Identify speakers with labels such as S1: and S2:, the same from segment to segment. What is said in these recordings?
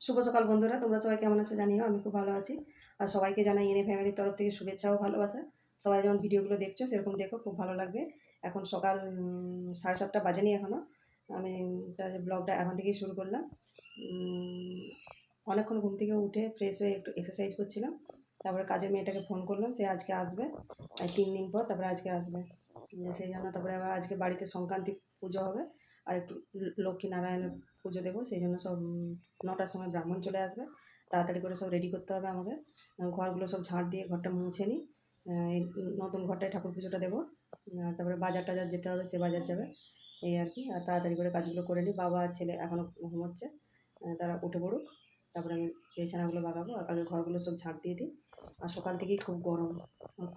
S1: শুভ সকাল বন্ধুরা, তোমরা সবাই কেমন আছো জানিও, আমি খুব ভালো আছি। আর সবাইকে জানাই এনে ফ্যামিলির তরফ থেকে শুভেচ্ছা ও ভালোবাসা। সবাই যেমন ভিডিওগুলো দেখছ, সেরকম দেখো, খুব ভালো লাগবে। এখন সকাল সাড়ে সাতটা বাজেনি এখনও আমি ব্লগটা এখন থেকেই শুরু করলাম। অনেকক্ষণ ঘুম থেকে উঠে ফ্রেশ হয়ে একটু এক্সারসাইজ করছিলাম। তারপরে কাজের মেয়েটাকে ফোন করলাম, সে আজকে আসবে। তিন দিন পর তারপরে আজকে আসবে। সেই জন্য তারপরে আবার আজকে বাড়িতে সংক্রান্তি পুজো হবে। আর একটু ল- লক্ষ্মী নারায়ণের পুজো দেবো সেই জন্য সব নটার সময় ব্রাহ্মণ চলে আসবে। তাড়াতাড়ি করে সব রেডি করতে হবে আমাকে। ঘরগুলো সব ঝাঁট দিয়ে ঘরটা মুছে নিই। নতুন ঘরটায় ঠাকুর পুজোটা দেবো। তারপরে বাজার টাজার যেতে হবে, সে বাজার যাবে। এই আর কি, আর তাড়াতাড়ি করে কাজগুলো করে নিই। বাবা, ছেলে এখনও ঘুমোচ্ছে। তারা উঠে পড়ুক। তারপরে আমি বিছানাগুলো বাগাবো আর আগে ঘরগুলো সব ঝাঁট দিয়ে দিই। আর সকাল থেকেই খুব গরম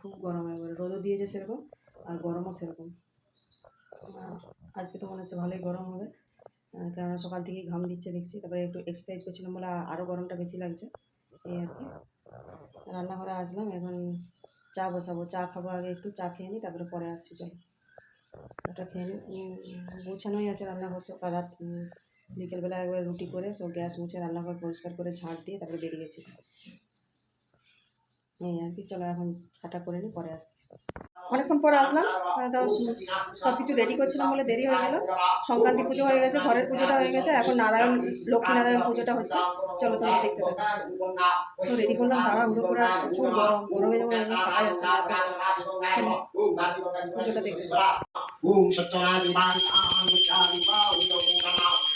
S1: খুব গরম একবারে। রোদও দিয়েছে সেরকম, আর গরমও সেরকম। আজকে তো মনে হচ্ছে ভালোই গরম হবে। সকাল থেকেই ঘাম দিচ্ছে, দেখছি। তারপরে একটু এক্সারসাইজ করছিলাম বলে আরও গরমটা বেশি লাগছে। এই আর কি। রান্নাঘরে আসলাম, এখন চা বসাবো। চা খাব আগে একটু, চা খেয়ে নিই, তারপরে পরে আসছি, চলো। ওটা খেয়ে নিই। গোছানোই আছে রান্নাঘর সকাল রাত বিকেলবেলা একবার রুটি করে সব গ্যাস মুছে রান্নাঘর পরিষ্কার করে ঝাড় দিয়ে তারপরে বেরিয়ে গেছি। এই আর কি, চলো এখন চাটা করে নিই, পরে আসছি। অনেকক্ষণ পর আসলাম তাও সব কিছু রেডি করছিলাম বলে দেরি হয়ে গেল। সংক্রান্তি পুজো হয়ে গেছে, ঘরের পুজোটা হয়ে গেছে, এখন নারায়ণ লক্ষ্মী নারায়ণ পুজোটা হচ্ছে। চলো তোমরা দেখতে থাকো। তো রেডি করলাম, তারা হুড়ো করে প্রচুর গরম, গরমে যেমন থাকা যাচ্ছে পুজোটা দেখতে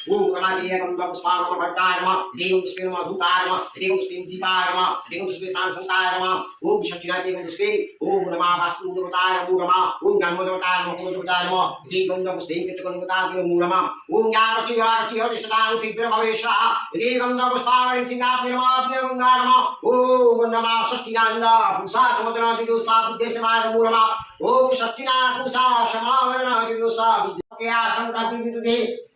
S1: চলো
S2: ওম সত্যনাদিবাং ওম রমাদিয়েকম পুষ্পানম ভট্টায় নমঃ দেবং পুষ্পে নমঃ ধূপায় নমঃ দেবং পুষ্পে দীপায় নমঃ দেবং পুষ্পে প্রাণসন্তায় নমঃ ওম সত্যনাদিবেং পুষ্পে ওম নমঃ বাস্তু দেবতায় নমো নমঃ ওম জন্ম দেবতায় নমঃ ওম দেবতায় নমঃ দেবং পুষ্পে কৃতকং দেবতায় নমো নমঃ ওম জ্ঞানচি জ্ঞানচি হতি সদাং শীঘ্র ভবেশা দেবং পুষ্পাবলি সিংহাতি নমঃ দেবং নমঃ ওম নমঃ ষষ্ঠিনান্দ পুষা সমুদ্র দিদুসা বিদ্যেশমায় নমো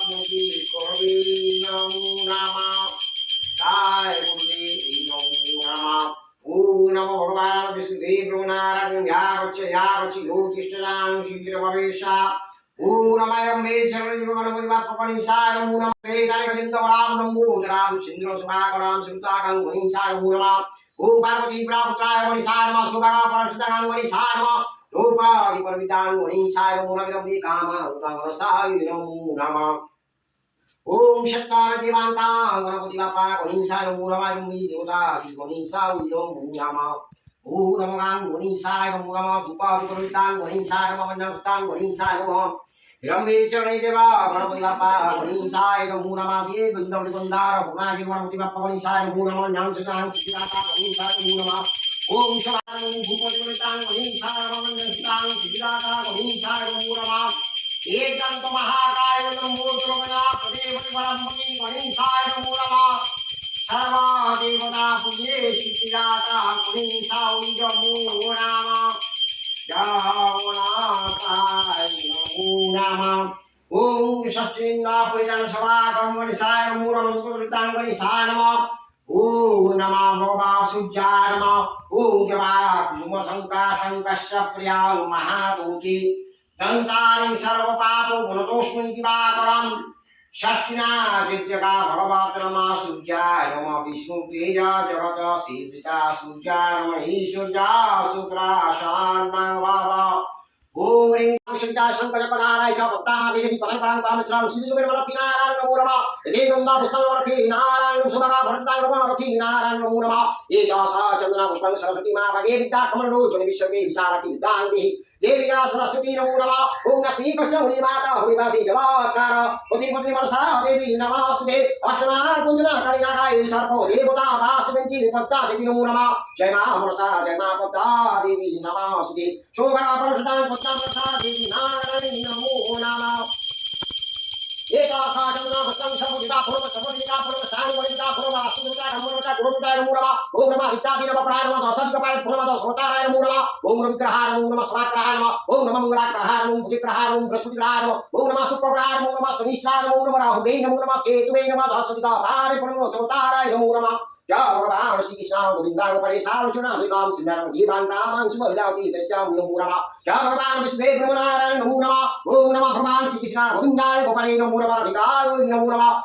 S2: दास्मति करवे नमो नमः जय गुरुदेव नमो नमः ओम नमो भगवान विष्णुदेव नमो नारायण यागच्छ यागच्छ योतिष्ठदां शीघ्रमवेशा ओम नमः अम्बे चरणजीवगणपतिवापकणीसाय नमो नमः हे गणगविन्दवराम नमो जराम सिंद्रो सुभाकराम सिंताकं गणीसाय नमो नमः ओम पार्वती प्रापुत्राय गणीसाय नमः सुभगा परशुतकं गणीसाय नमः रूपादि परमितां गणीसाय नमो नमः विरम्बे कामानुतामनसाय नमो नमः ఓం షట్కార దేవాంతాం గణపతి బాపా గణేశా నమోరమాయ ముని దేవతా గణేశా ఉల్లోం భూయామ భూరమగాం గణేశాయ నమోరమ ధూపాధికరుతాం గణేశాయ నమవన్నస్తాం గణేశాయ నమః రంభే చరణే దేవా గణపతి బాపా గణేశాయ నమోరమ దే బృందవడి బృందార భువనాగి గణపతి బాపా గణేశాయ నమోరమ జ్ఞాన సదాం సిద్ధిదాత గణేశాయ నమోరమ ఓం శరణం భూపతికరుతాం గణేశాయ నమవన్నస్తాం సిద్ధిదాత గణేశాయ शरण भूपति गणितां गणेशाय नमः वन्दनस्तां सिद्धिदाता गणेशाय नमो नमः एकदंत महाकाय नमो द्रवया तदेव परमपति गणेशाय नमो नमः सर्वा देवता पूजे सिद्धिदाता गणेशाय नमो नमः जावनाथाय नमो नमः ओम षष्ठीलिंगा परिजन सभा गणेशाय नमो नमः सुकृतां गणेशाय नमः ओम नमः भगवान् सूर्याय नमः ओम जवा कुसुम शङ्का शङ्कस्य प्रिया महादूति దంతాని సర్వపాప గుణదోష్మి దివాకరం షష్ఠినా దివ్యగా భగవత్ నమా సూర్యాయ నమ విష్ణు తేజ జగత సీత సూర్యాయ నమ ఈశ్వర్యా శుక్రాశాన్నవావా ఓం హ్రీం సంహితా శంకరపదారాయ భక్తానాభిధి పదపరాంతాం శ్రాం శ్రీసుబేర వరతి నారాయణ నమో నమ యజే గంగా పుష్పం వరతి నారాయణ సుభగా భరతా నమ వరతి నారాయణ సరస్వతి మా భగే విద్యాకమరణో देव्या सरस्वती नमो नमः ओम कस्य मुनिमाता हुरिवासी जवात्कार पति पत्नी वर्षा देवी नमस्ते अष्टना कुञ्जना कलिनागाय सर्पो देवता वासुबेञ्चि पद्दा देवी नमो नमः जय मा वर्षा जय माँ पद्दा देवी नमस्ते शोभा परषतां पद्दा वर्षा देवी नारायणी नमो नमः एकाकाशमुदाभक्तंशमुदिता पूर्व समुदिता ओम नमः इत्यादि नमः प्राण नमः दशदिकपाय पूर्व दशवताराय नमो नमः ओम नमः विग्रहाय नमो नमः स्वाग्रहाय नमः ओम नमः मंगलाग्रहाय नमः बुधिग्रहाय ओम नमः शुक्रग्रहाय नमो नमः शनिश्चराय नमो नमः राहुवे नमः केतुवे नमः दशदिकपाय पूर्व दशवताराय नमो नमः। जय भगवान श्री कृष्ण गोविंदा परेशान नाम सिमरन गीतांतामं शुभ विदावती तस्याम नमो नमः जय भगवान विष्णुदेव नमो नारायण नमो नमः ओम नमः भगवान श्री कृष्ण गोविंदाय गोपाले नमो नमः अधिकार नमो नमः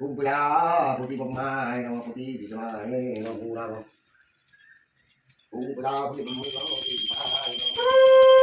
S2: Kumpulya, puti pemain, nama puti di pemain, nama murah. Kumpulya, puti
S1: pemain, nama puti pemain.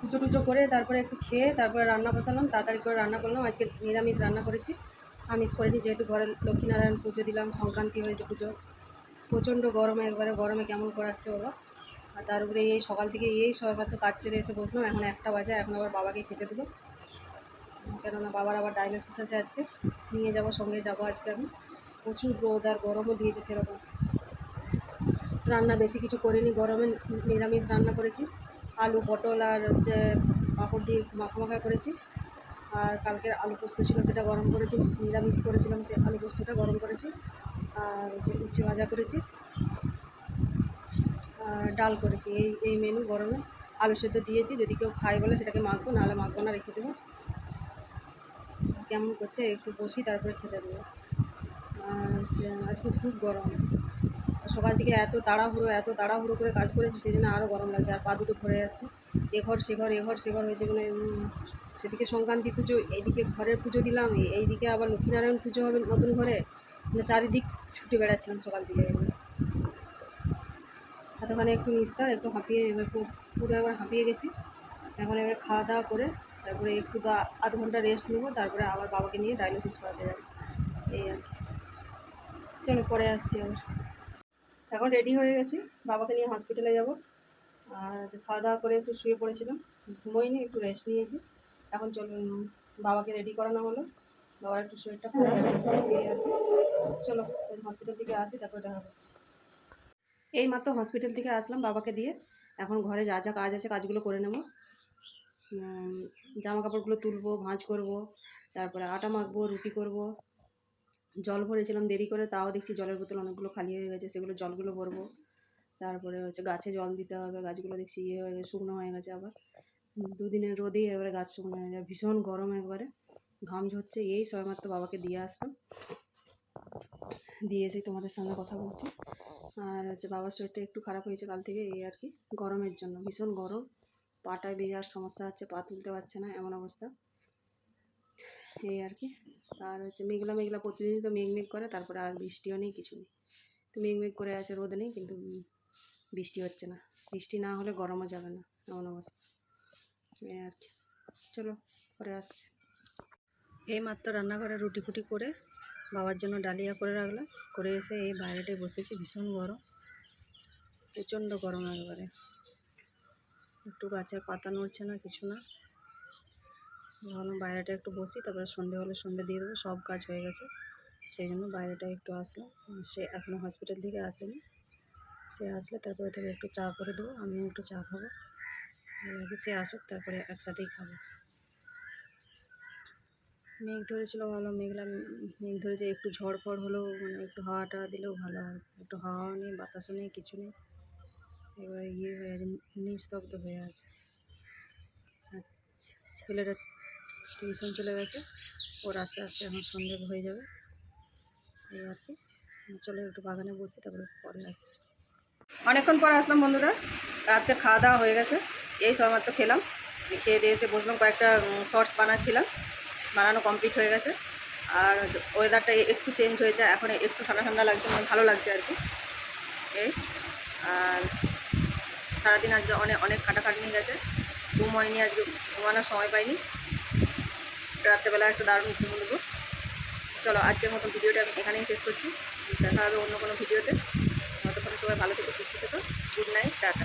S1: পুজো টুজো করে তারপরে একটু খেয়ে তারপরে রান্না বসালাম, তাড়াতাড়ি করে রান্না করলাম। আজকে নিরামিষ রান্না করেছি। আমিষ করিনি, যেহেতু ঘরে লক্ষ্মীনারায়ণ পুজো দিলাম, সংক্রান্তি হয়েছে পুজো। প্রচণ্ড গরমে, একবারে গরমে কেমন করাচ্ছে বাবা আর তার উপরে এই সকাল থেকে এই সবেমাত্র কাজ সেরে এসে বসলাম। এখন একটা বাজে, এখন আবার বাবাকে খেতে দেবো। কেননা বাবার আবার ডায়ালিসিস আছে আজকে। নিয়ে যাব, সঙ্গে যাব আজকে আমি। প্রচুর রোদ আর গরমও দিয়েছে সেরকম। রান্না বেশি কিছু করিনি, গরমে নিরামিষ রান্না করেছি। আলু, পটল আর হচ্ছে পাঁপড় দিয়ে মাখা করেছি। আর কালকের আলু পোস্ত ছিল সেটা গরম করেছি, নিরামিষ করেছিলাম সে আলু পোস্তটা গরম করেছি। আর হচ্ছে উচ্ছে ভাজা করেছি। আর ডাল করেছি, এই এই মেনু গরমে। আলু সেদ্ধ দিয়েছি, যদি কেউ খায় বলে সেটাকে মাখবো, নাহলে মাখবো না, রেখে দেবো। কেমন করছে একটু বসি, তারপরে খেতে দেবো। আর হচ্ছে আজকে খুব গরম। সকাল থেকে এত তাড়াহুড়ো এত তাড়াহুড়ো করে কাজ করেছি সেই জন্য আরও গরম লাগছে, আর পা দুটো ধরে যাচ্ছে। এ ঘর, সে ঘর, এ ঘর, সে ঘর হয়েছে মানে সেদিকে সংক্রান্তি পুজো, এইদিকে ঘরের পুজো দিলাম এই- এইদিকে আবার লক্ষ্মীনারায়ণ পুজো হবে নতুন ঘরে। মানে চারিদিক ছুটে বেড়াচ্ছিলাম সকাল থেকে। এতক্ষণে একটু নিস্তার, একটু হাঁপিয়ে এবার পুরো একবার হাঁপিয়ে গেছি। এখন এবার খাওয়া দাওয়া করে, তারপরে একটু আধ ঘণ্টা রেস্ট নেব, তারপরে আবার বাবাকে নিয়ে ডায়ালিসিস করাতে যাব। এই আর কি। চলো পরে আসছি আবার। এখন রেডি হয়ে গেছি। বাবাকে নিয়ে হসপিটালে যাব। আর হচ্ছে খাওয়া দাওয়া করে একটু শুয়ে পড়েছিলাম। ঘুমোইনি, একটু রেস্ট নিয়েছি। এখন চলুন, বাবাকে রেডি করানো হলো। বাবার একটু শরীরটা খারাপ। চলো হসপিটাল থেকে আসি, তারপরে দেখা করছি। এই মাত্র হসপিটাল থেকে আসলাম বাবাকে দিয়ে। এখন ঘরে যা যা কাজ আছে, কাজগুলো করে নেব। জামা কাপড়গুলো তুলবো, ভাঁজ করব। তারপরে আটা মাখবো, রুটি করব। জল ভরেছিলাম দেরি করে, তাও দেখছি জলের বোতল অনেকগুলো খালি হয়ে গেছে, সেগুলো জলগুলো ভরবো। তারপরে হচ্ছে গাছে জল দিতে হবে, গাছগুলো দেখছি ইয়ে হয়ে গেছে, শুকনো হয়ে গেছে আবার। দুদিনের রোদেই এবারে গাছ শুকনো হয়ে যায়, ভীষণ গরম একবারে। ঘাম ঝরছে, এই সবেমাত্র বাবাকে দিয়ে আসলাম। দিয়ে এসেই তোমাদের সঙ্গে কথা বলছি। আর হচ্ছে বাবার শরীরটা একটু খারাপ হয়েছে কাল থেকে, এই আর কি, গরমের জন্য, ভীষণ গরম। পাটায় বেজার সমস্যা হচ্ছে, পা তুলতে পারছে না, এমন অবস্থা। এই আর কি। আর হচ্ছে মেঘলা মেঘলা প্রতিদিনই তো মেঘ মেঘ করে, তারপরে আর বৃষ্টিও নেই, কিছু নেই। তো মেঘ মেঘ করে আছে, রোদ নেই, কিন্তু বৃষ্টি হচ্ছে না। বৃষ্টি না হলে গরমও যাবে না, এমন অবস্থা। আর কি। চলো, পরে আসছে। এই মাত্র রান্নাঘরে রুটি ফুটি করে বাবার জন্য ডালিয়া করে রাখলাম। করে এসে এই বাইরেটায় বসেছি, ভীষণ গরম, প্রচণ্ড গরম একবারে। একটু গাছের পাতা নড়ছে না, কিছু না। ভাবলাম বাইরেটা একটু বসি, তারপরে সন্ধে হলে সন্ধে দিয়ে দেবো, সব কাজ হয়ে গেছে। সেই জন্য বাইরেটা একটু আসলাম। সে এখনও হসপিটাল থেকে আসেনি। সে আসলে তারপরে থেকে একটু চা করে দেবো, আমিও একটু চা খাব। আগে সে আসুক, তারপরে একসাথেই খাব। মেঘ ধরেছিল ভালো মেঘলা মেঘ ধরেছে, একটু ঝড় ফড় হলেও মানে একটু হাওয়া টাওয়া দিলেও ভালো হয়। একটু হাওয়াও নেই, বাতাসও নেই, কিছু নেই। এবার ইয়ে হয়ে নিস্তব্ধ হয়ে আছে। ছেলেটা টিউশন চলে গেছে। ওর আস্তে আস্তে এখন সন্ধে হয়ে যাবে। এই আর কি। চলে একটু বাগানে বসে, তারপরে পরে আসছি। অনেকক্ষণ পর আসলাম বন্ধুরা। রাতে খাওয়া দাওয়া হয়ে গেছে। এই সবেমাত্র খেলাম। খেয়ে দিয়ে এসে বসলাম, কয়েকটা শর্টস বানাচ্ছিলাম। বানানো কমপ্লিট হয়ে গেছে। আর ওয়েদারটা একটু চেঞ্জ হয়েছে। এখন একটু ঠান্ডা ঠান্ডা লাগছে মানে ভালো লাগছে আর কি। এই, আর সারাদিন আজকে অনেক অনেক খাটাখাটনি গেছে। ঘুম হয়নি, আজকে ঘুমানোর সময় পাইনি। রাত্রেবেলা একটা দারুণ ঘুম দেবো চলো, আজকের মতো ভিডিওটা আমি এখানেই শেষ করছি। দেখা হবে অন্য কোনো ভিডিওতে। ততক্ষণ সবাই ভালো থেকে, সুস্থ থেকো। Good night tata.